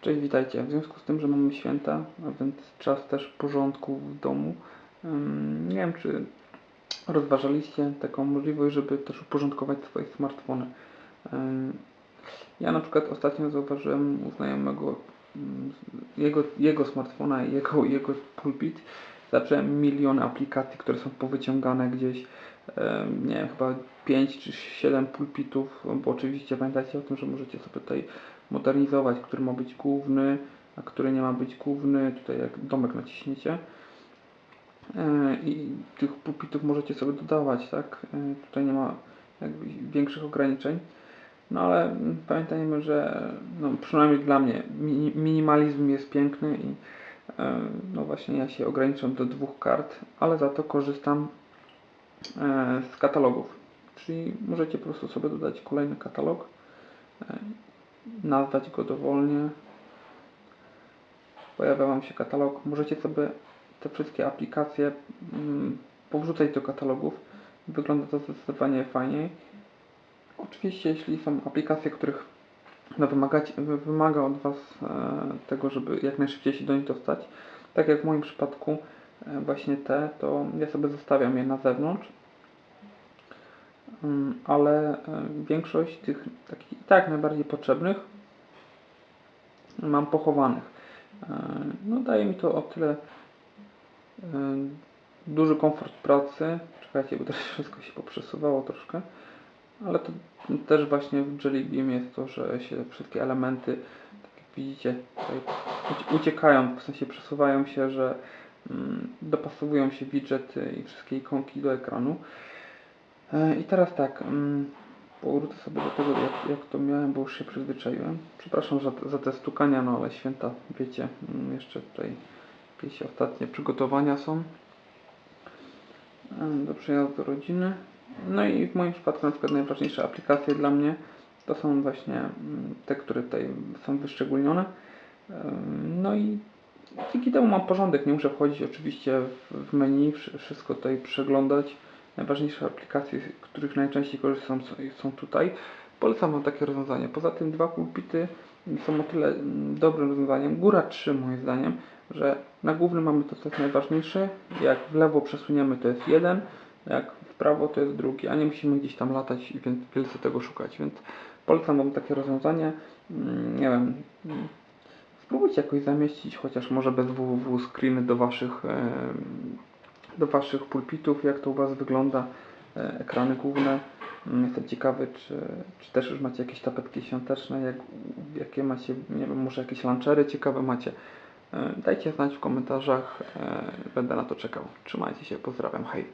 Cześć, witajcie. W związku z tym, że mamy święta, a więc czas też porządku w domu, nie wiem, czy rozważaliście taką możliwość, żeby też uporządkować swoje smartfony. Ja na przykład ostatnio zauważyłem u znajomego ym, jego, jego smartfona i jego, jego pulpit. Zacząłem miliony aplikacji, które są powyciągane gdzieś, nie wiem, chyba 5 czy 7 pulpitów, bo oczywiście pamiętajcie o tym, że możecie sobie tutaj modernizować, który ma być główny, a który nie ma być główny. Tutaj jak domek naciśniecie. E, I tych pulpitów możecie sobie dodawać, tak? E, Tutaj nie ma jakby większych ograniczeń. No ale pamiętajmy, że no, przynajmniej dla mnie mi- minimalizm jest piękny i e, no właśnie ja się ograniczam do dwóch kart, ale za to korzystam z katalogów. Czyli możecie po prostu sobie dodać kolejny katalog, e, nazwać go dowolnie. Pojawia Wam się katalog. Możecie sobie te wszystkie aplikacje mm, powrzucać do katalogów. Wygląda to zdecydowanie fajniej. Oczywiście, jeśli są aplikacje, których no, wymagać, wy- wymaga od Was e, tego, żeby jak najszybciej się do nich dostać, tak jak w moim przypadku e, właśnie te, to ja sobie zostawiam je na zewnątrz. Mm, ale e, większość tych takich i tak najbardziej potrzebnych mam pochowanych. E, No daje mi to o tyle e, duży komfort pracy. Czekajcie, bo teraz wszystko się poprzesuwało troszkę. Ale to też właśnie w Jelly Beam jest to, że się wszystkie elementy, tak jak widzicie, uciekają, w sensie przesuwają się, że dopasowują się widgety i wszystkie ikonki do ekranu. E, I teraz tak, mm, powrócę sobie do tego, jak, jak to miałem, bo już się przyzwyczaiłem. Przepraszam za, za te stukania, no ale święta, wiecie, mm, jeszcze tutaj jakieś ostatnie przygotowania są e, do przyjazdu rodziny. No i w moim przypadku na przykład najważniejsze aplikacje dla mnie to są właśnie mm, te, które tutaj są wyszczególnione. Ym, No i dzięki temu mam porządek, nie muszę wchodzić oczywiście w- menu, wszy- wszystko tutaj przeglądać. Najważniejsze aplikacje, których najczęściej korzystam są- tutaj. Polecam Wam takie rozwiązanie. Poza tym dwa pulpity są o tyle mm, dobrym rozwiązaniem, góra 3 moim zdaniem, że na głównym mamy to, co jest najważniejsze, jak w lewo przesuniemy to jest jeden, jak w prawo to jest drugi, a nie musimy gdzieś tam latać i więc wielce tego szukać, więc polecam Wam takie rozwiązanie. Mm, Nie wiem, spróbujcie jakoś zamieścić, chociaż może bez www screeny do Waszych, do Waszych pulpitów, jak to u Was wygląda, e, ekrany główne. Mm, Jestem ciekawy, czy, czy też już macie jakieś tapetki świąteczne, jak, jakie macie, nie wiem, może jakieś lunchery ciekawe macie. E, Dajcie znać w komentarzach, e, będę na to czekał. Trzymajcie się, pozdrawiam, hej.